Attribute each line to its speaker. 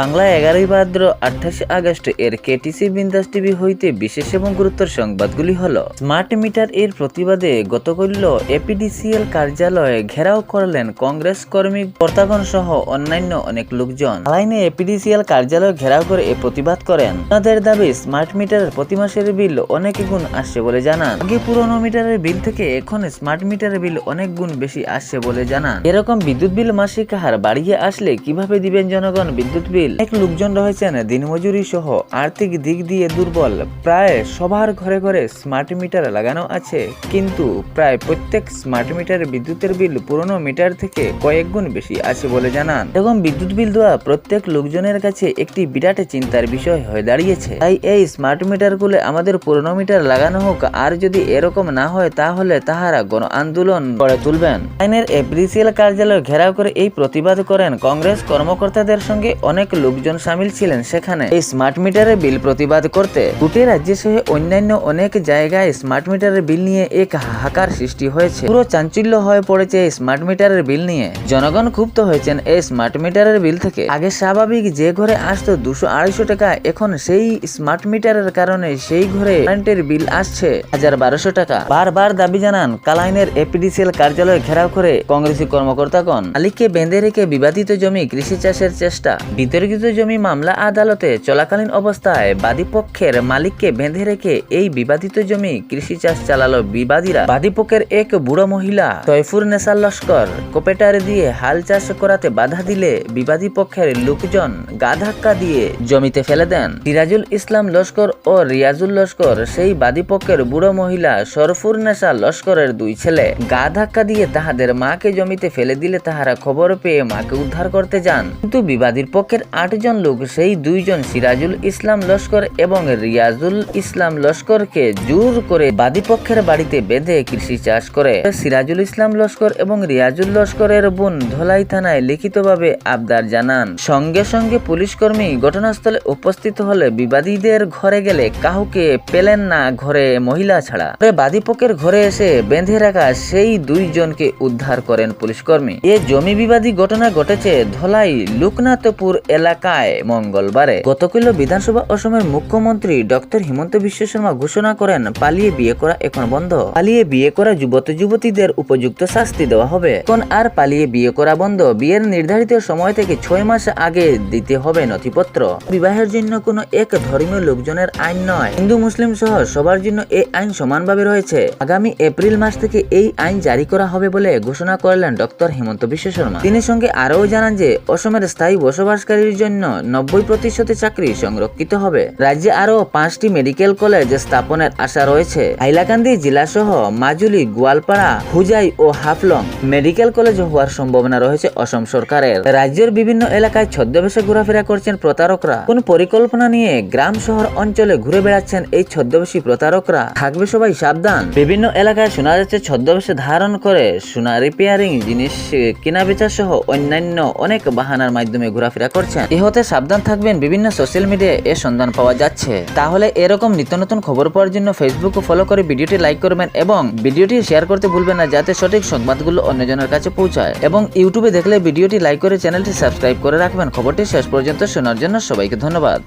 Speaker 1: বাংলা এগারোই ভাদ্র আঠাশে আগস্ট এর কেটিসি বিন্দাস টিভি হইতে বিশেষ এবং গুরুত্বর সংবাদগুলি হল, স্মার্ট মিটার এর প্রতিবাদে গতকল্য এপিডিসিএল কার্যালয়ে ঘেরাও করলেন কংগ্রেস কর্মী কর্তাগণ সহ অন্যান্য অনেক লোকজন। লাইনে এপিডিসিএল কার্যালয় ঘেরাও করে এ প্রতিবাদ করেন। তাদের দাবি, স্মার্ট মিটারের প্রতি মাসের বিল অনেক গুণ আসছে বলে জানান। আগে পুরনো মিটারের বিল থেকে এখন স্মার্ট মিটারের বিল অনেক গুণ বেশি আসছে বলে জানান। এরকম বিদ্যুৎ বিল মাসিক হার বাড়িয়ে আসলে কীভাবে দিবেন জনগণ? বিদ্যুৎ বিল অনেক লোকজন রয়েছেন, দিনমজুরি সহ আর্থিক দিক দিয়ে দুর্বল। প্রায় সবার ঘরে ঘরে স্মার্ট মিটার লাগানো আছে। কিন্তু প্রায় প্রত্যেক স্মার্ট মিটারের বিদ্যুতের বিল পুরনো মিটার থেকে কয়েক গুণ বেশি আছে বলে জানান। এরকম বিদ্যুৎ বিল দেওয়া প্রত্যেক লোকজনের কাছে একটি বিরাট চিন্তার বিষয় হয়ে দাঁড়িয়েছে। তাই এই স্মার্ট মিটারগুলো আমাদের পুরনো মিটার লাগানো হোক, আর যদি এরকম না হয়, তাহলে তাহারা গণ আন্দোলন গড়ে তুলবেন। আইনের এপ্রিসিয়াল কার্যালয় ঘেরাও করে এই প্রতিবাদ করেন কংগ্রেস কর্মকর্তাদের সঙ্গে অনেক লোকজন সামিল ছিলেন সেখানে। এই স্মার্ট মিটারের বিল প্রতিবাদ করতে গোটে রাজ্যে সহ অন্যান্য অনেক জায়গায় স্মার্ট মিটারের বিল নিয়ে এক হাহাকার সৃষ্টি হয়েছে। পুরো চাঞ্চল্য হয়ে পড়েছে এই স্মার্ট মিটারের বিল নিয়ে। জনগণ ক্ষুব্ধ হয়েছেন এই স্মার্ট মিটারের বিল থেকে। আগে স্বাভাবিক যে ঘরে আসতো দুশো আড়াইশো টাকা, এখন সেই স্মার্ট মিটারের কারণে সেই ঘরে কারেন্টের বিল আসছে হাজার বারোশো টাকা। বারবার দাবি জানান কালাইনের এপিডিসিএল কার্যালয় ঘেরাও করে কংগ্রেসী কর্মকর্তাগণ। মালিককে বেঁধে রেখে বিবাদিত জমি কৃষি চাষের চেষ্টা। বিতর্কিত জমি মামলা আদালতে চলাকালীন অবস্থায় বাদীপক্ষের মালিককে বেঁধে রেখে এই বিবাদিত জমি কৃষি চাষ চালালো বিবাদীরা। বাদীপক্ষের এক বুড়ো মহিলা তয়ফুর নেসার লস্কর, কোপেটার দিয়ে হাল চাষ করাতে বাধা দিলে বিবাদী পক্ষের লোকজন গা ধাক্কা দিয়ে জমিতে ফেলে দেন। সিরাজুল ইসলাম লস্কর ও রিয়াজুল লস্কর, সেই বাদী পক্ষের বুড়ো মহিলা সরফুর নেশা লস্করের দুই ছেলে। গা ধাক্কা দিয়ে তাহাদের মাকে জমিতে ফেলে দিলে তাহারা খবর পেয়ে মাকে উদ্ধার করতে যান। কিন্তু বিবাদীর পক্ষের আটজন লোক, সেই দুইজন সিরাজুল ইসলাম লস্কর এবং রিয়াজুল ইসলাম লস্করকে জোর করে বাদীপক্ষের বাড়িতে বেঁধে কৃষি চাষ করে। সিরাজুল ইসলাম লস্কর এবং রিয়াজুল লস্করের বোন ধলাই থানায় লিখিতভাবে আবদার জানান। সঙ্গে সঙ্গে পুলিশ কর্মী ঘটনাস্থলে উপস্থিত হলে বিবাদীদের ঘরে গেলে কাউকে পেলেন না ঘরে মহিলা ছাড়া। পরে বাদী পক্ষের ঘরে এসে বেঁধে রাখা সেই দুইজনকে উদ্ধার করেন পুলিশ কর্মী এ জমি বিবাদী ঘটনা ঘটেছে ধলাই, লোকনাথপুর এলাকায় মঙ্গলবারে গতকাল বিধানসভা অসমের মুখ্যমন্ত্রী ডক্টর হিমন্ত বিশ্ব শর্মা ঘোষণা করেন, পালিয়ে বিয়ে করা এখন বন্ধ। পালিয়ে বিয়ে করা যুবতী যুবতীদের উপযুক্ত শাস্তি দেওয়া হবে। এখন আর পালিয়ে বিয়ে করা বন্ধ। বিয়ের নির্ধারিত সময় থেকে ছয় মাস আগে দিতে হবে নথিপত্র। বিবাহের জন্য কোনো এক ধর্মীয় লোকজনের আইন নয়। হিন্দু, মুসলিম সহ সবার জন্য এই আইন সমানভাবে রয়েছে। আগামী এপ্রিল মাস থেকে এই আইন জারি করা হবে বলে ঘোষণা করলেন ডক্টর হেমন্ত বিশ্ব শর্মা। তিনি সঙ্গে আরও জানান যে, অসমের স্থায়ী বসবাসকারীর জন্য নব্বই প্রতিশত চাকরি সংরক্ষিত হবে। রাজ্যে আরও পাঁচটি মেডিকেল কলেজ স্থাপনের আশা রয়েছে। হাইলাকান্দি জেলা সহ মাজুলি, গোয়ালপাড়া, হুজাই ও হাফলং মেডিকেল কলেজ হওয়ার সম্ভাবনা রয়েছে অসম সরকারের। রাজ্যের বিভিন্ন এলাকায় ছদ্মবেশে ঘোরাফেরা করছেন প্রতারকরা। কোন পরিকল্পনা নিয়ে গ্রাম শহর অঞ্চলে ঘুরে বেড়াচ্ছেন এই ছদ্মবেশী প্রতারকরা? থাকবে সবাই সাবধান। বিভিন্ন এলাকায় শোনা যাচ্ছে ছদ্মবেশে ধারণ করে সোনা রিপেয়ারিং জিনিস কেনা বেচা সহ অন্যান্য অনেক বাহানার মাধ্যমে ঘোরাফেরা করছেন। ইহতে সাবধান থাকবেন, বিভিন্ন সোশ্যাল মিডিয়ায় এর সন্ধান পাওয়া যাচ্ছে। তাহলে এরকম নিত্য নতুন খবর পাওয়ার জন্য ফেসবুক ফলো করে ভিডিওটি লাইক করবেন এবং ভিডিওটি শেয়ার করতে ভুলবেন না, যাতে সঠিক সংবাদগুলো অন্যজনের কাছে পৌঁছায়। এবং ইউটিউবে দেখলে ভিডিওটি লাইক করে চ্যানেলটি সাবস্ক্রাইব করে রাখবেন। খবরটি শেষ পর্যন্ত শোনার জন্য সবাইকে ধন্যবাদ।